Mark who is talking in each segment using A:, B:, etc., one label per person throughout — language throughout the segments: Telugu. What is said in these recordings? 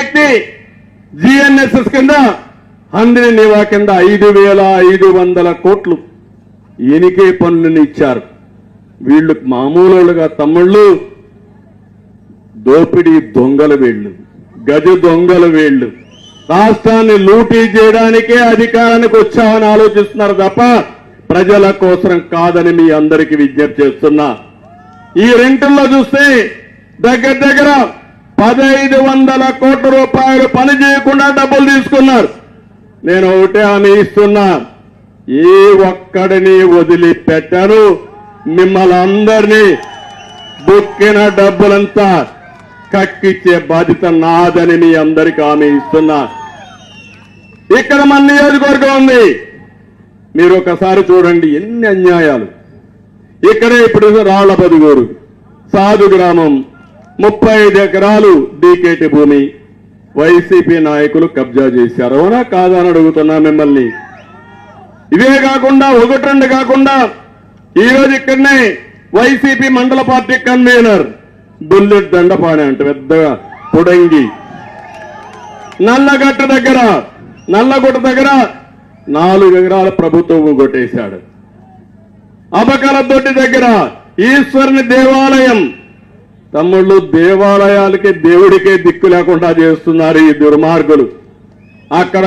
A: వ్యక్తి జిఎన్ఎస్ఎస్ కింద హంద్రి నివా కింద ఐదు వేల ఐదు వందల కోట్లు ఎనికే పన్నుని ఇచ్చారు. వీళ్ళు మామూలుగా తమ్ముళ్ళు దోపిడీ దొంగల వీళ్ళు గజ దొంగల వీళ్ళు. రాష్ట్రాన్ని లూటీ చేయడానికే అధికారానికి వచ్చామని ఆలోచిస్తున్నారు తప్ప ప్రజల కోసం కాదని మీ అందరికీ విజ్ఞప్తి చేస్తున్నా. ఈ రెంటుల్లో చూస్తే దగ్గర దగ్గర పదహైదు వందల కోట్ల రూపాయలు పని చేయకుండా డబ్బులు తీసుకున్నారు. నేను ఒకటే హామీ ఇస్తున్నా. ఏ ఒక్కడిని వదిలిపెట్టను మిమ్మల్ని అందరినీ బుక్కిన డబ్బులంతా కక్కిచ్చే బాధ్యత నాదని మీ అందరికీ హామీ ఇస్తున్నా. ఇక్కడ మన నియోజకవర్గం ఉంది. మీరు ఒకసారి చూడండి ఎన్ని అన్యాయాలు. ఇక్కడే ఇప్పుడు రాళ్ళ పదుగూరు సాధు గ్రామం ముప్పై ఐదు ఎకరాలు డీకేటి భూమి వైసీపీ నాయకులు కబ్జా చేశారు. అవునా కాదని అడుగుతున్నా మిమ్మల్ని. ఇవే కాకుండా ఒకటి రెండు కాకుండా ఈ రోజు ఇక్కడనే వైసీపీ మండల పార్టీ కన్వీనర్ బుల్లెట్ దండపాణి అంట పెద్దగా పొడంగి. నల్లగట్ట దగ్గర నల్లగుట్ట దగ్గర నాలుగు ఎకరాల ప్రభుత్వం కొట్టేశాడు. అబకరదొడ్డి దగ్గర ఈశ్వరుని దేవాలయం తమ్ముళ్ళు దేవాలయాలకి దేవుడికే దిక్కు లేకుండా చేస్తున్నారు ఈ దుర్మార్గులు. అక్కడ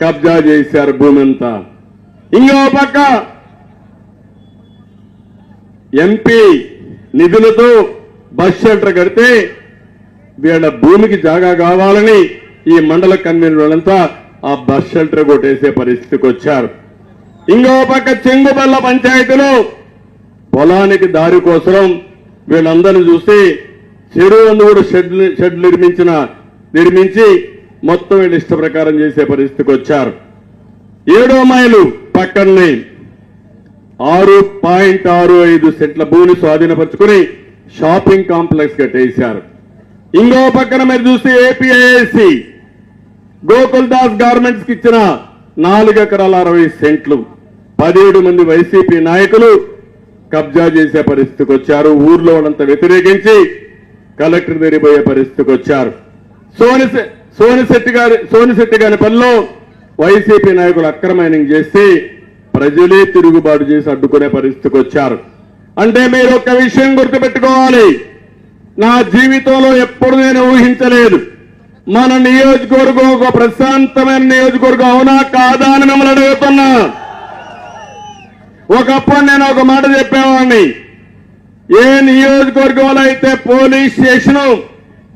A: కబ్జా చేశారు భూమి అంతా ఇంకో పక్క ఎంపీ నిధులతో బస్ షెల్టర్ కడితే వీళ్ళ భూమికి జాగా కావాలని ఈ మండల కన్వీనర్లంతా ఆ బస్ షెల్టర్ కొట్టేసే పరిస్థితికి వచ్చారు. ఇంకో పక్క చెంగుబల్ల పంచాయతీలో పొలానికి దారి కోసం వీళ్ళందరినీ చూసి చెరువులను కూడా షెడ్ షెడ్ నిర్మించిన నిర్మించి మొత్తం వీళ్ళు ఇష్ట ప్రకారం చేసే పరిస్థితికి వచ్చారు. ఏడో మైలు పక్కనే ఆరు పాయింట్ ఆరు ఐదు సెంట్ల భూమిని స్వాధీనపరుచుకుని షాపింగ్ కాంప్లెక్స్ కట్టేశారు. ఇంకో పక్కన మీరు చూస్తే ఏపీఐఏసి గోకుల్ దాస్ గార్మెంట్స్కి ఇచ్చిన నాలుగు ఎకరాల అరవై సెంట్లు పదిహేడు మంది వైసీపీ నాయకులు కబ్జా చేసే పరిస్థితికి వచ్చారు. ఊర్లో ఉన్నంత వ్యతిరేకించి కలెక్టర్ తెరిపోయే పరిస్థితికి వచ్చారు. సోని సోనిశెట్టి గారి సోనిశెట్టి గారి పనిలో వైసీపీ నాయకులు అక్రమైనింగ్ చేసి ప్రజలే తిరుగుబాటు చేసి అడ్డుకునే పరిస్థితికి వచ్చారు. అంటే మీరు ఒక విషయం గుర్తుపెట్టుకోవాలి. నా జీవితంలో ఎప్పుడు నేను ఊహించలేదు. మన నియోజకవర్గం ఒక ప్రశాంతమైన నియోజకవర్గం అవునా కాదా అని మిమ్మల్ని అడుగుతున్నా. ఒకప్పుడు నేను ఒక మాట చెప్పేవాడిని. ఏ నియోజకవర్గంలో అయితే పోలీస్ స్టేషన్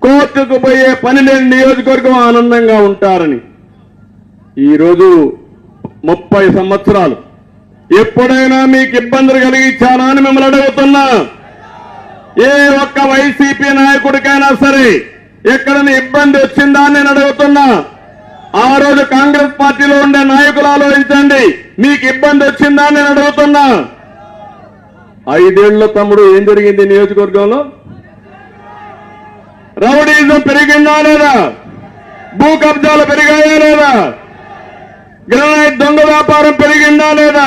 A: కోర్టుకు పోయే పని లేని నియోజకవర్గం ఆనందంగా ఉంటారని. ఈరోజు ముప్పై సంవత్సరాలు. ఎప్పుడైనా మీకు ఇబ్బందులు కలిగించానా అని మిమ్మల్ని అడుగుతున్నా. ఏ ఒక్క వైసీపీ నాయకుడికైనా సరే ఎక్కడైనా ఇబ్బంది వచ్చిందా అని నేను అడుగుతున్నా. ఆ రోజు కాంగ్రెస్ పార్టీలో ఉండే నాయకులు ఆలోచించండి. మీకు ఇబ్బంది వచ్చిందా అని నేను అడుగుతున్నా. ఐదేళ్ళ తమ్ముడు ఏం జరిగింది నియోజకవర్గంలో? రౌడీజం పెరిగిందా లేదా? భూ కబ్జాలు పెరిగాయా లేదా? గ్రానైట్ దొంగ వ్యాపారం పెరిగిందా లేదా?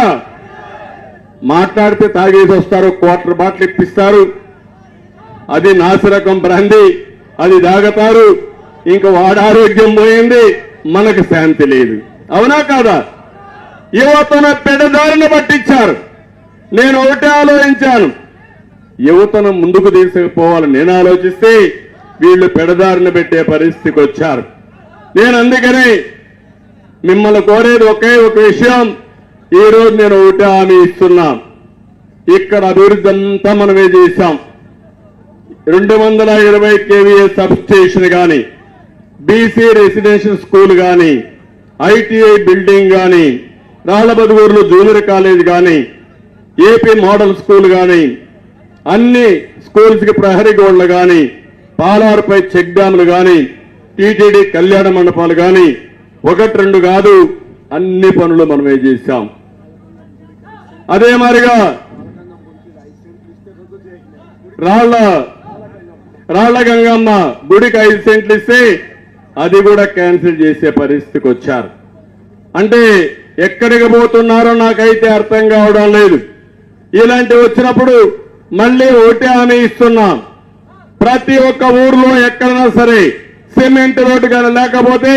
A: మాట్లాడితే తాగేసి వస్తారు క్వార్టర్ బాటిల్ ఇప్పిస్తారు. అది నాసిరకం బ్రాంది అది తాగతారు ఇంక వాడారోగ్యం పోయింది మనకు శాంతి లేదు. అవునా కాదా? యువతను పెడదారిని పట్టించారు. నేను ఒకటే ఆలోచించాను. యువతను ముందుకు తీసుకుపోవాలని నేను ఆలోచిస్తే వీళ్ళు పెడదారిని పెట్టే పరిస్థితికి వచ్చారు. నేను అందుకని మిమ్మల్ని కోరేది ఒకే ఒక విషయం. ఈరోజు రోజు నేను ఒకటే హామీ ఇస్తున్నా. ఇక్కడ అభివృద్ధి అంతా మనమే చేశాం. రెండు వందల ఇరవై కేవీఏ సబ్ స్టేషన్ కానీ బీసీ రెసిడెన్షియల్ స్కూల్ కానీ ఐటీఐ బిల్డింగ్ కానీ రాళ్ళబదుగూరులో జూనియర్ కాలేజ్ కానీ ఏపీ మోడల్ స్కూల్ కానీ అన్ని స్కూల్స్కి ప్రహరీ గోడలు కానీ పాలారుపై చెక్ డ్యాములు కానీ టీటీడీ కళ్యాణ మండపాలు కానీ ఒకటి రెండు కాదు అన్ని పనులు మనమే చేశాం. అదే మాదిరిగా రాళ్ళ రాళ్ళ గంగమ్మ గుడికి ఐదు సెంట్లు ఇస్తే అది కూడా క్యాన్సిల్ చేసే పరిస్థితికి వచ్చారు. అంటే ఎక్కడికి పోతున్నారో నాకైతే అర్థం కావడం లేదు. ఇలాంటి వచ్చినప్పుడు మళ్ళీ ఓటే హామీ ఇస్తున్నాం. ప్రతి ఒక్క ఊర్లో ఎక్కడైనా సరే సిమెంట్ రోడ్డు కానీ లేకపోతే